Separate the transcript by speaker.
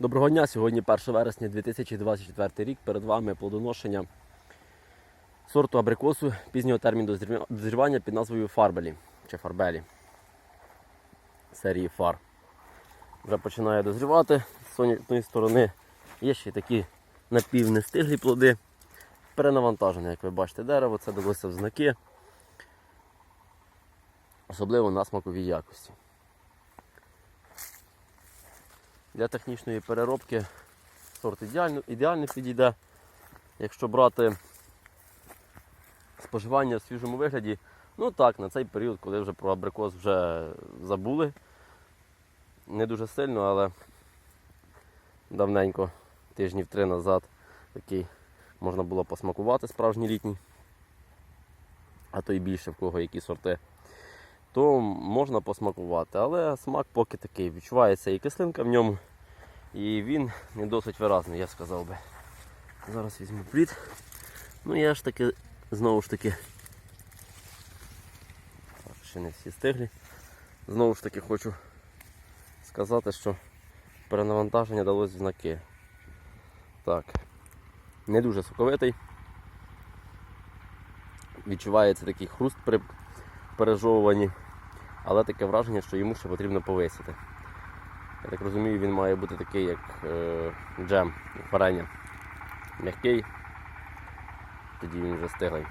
Speaker 1: Доброго дня! Сьогодні 1 вересня 2024 рік. Перед вами плодоношення сорту абрикосу пізнього терміну дозрівання під назвою Фарбелі чи Фарбелі серії фар. Вже починає дозрівати з сонячної сторони. Є ще такі напівнестиглі плоди. Перенавантажене, як ви бачите, дерево, це далося в знаки. Особливо на смаковій якості. Для технічної переробки сорт ідеально, ідеально підійде. Якщо брати споживання в свіжому вигляді, ну так, на цей період, коли вже про абрикос вже забули. Не дуже сильно, але давненько, тижнів три назад, такий можна було посмакувати справжній літній, а то і більше в кого які сорти, то можна посмакувати, але смак поки такий. Відчувається і кислинка в ньому, і він не досить виразний, я сказав би. Зараз візьму плід. Ну я ж таки, знову ж таки, так, ще не всі стиглі. Знову ж таки хочу сказати, що перенавантаження далось в знаки. Так, не дуже соковитий. Відчувається такий хруст при пережовуванні, але таке враження, що йому ще потрібно повисити. Я так розумію, він має бути такий, як е, джем, варення. М'який, тоді він вже стиглий.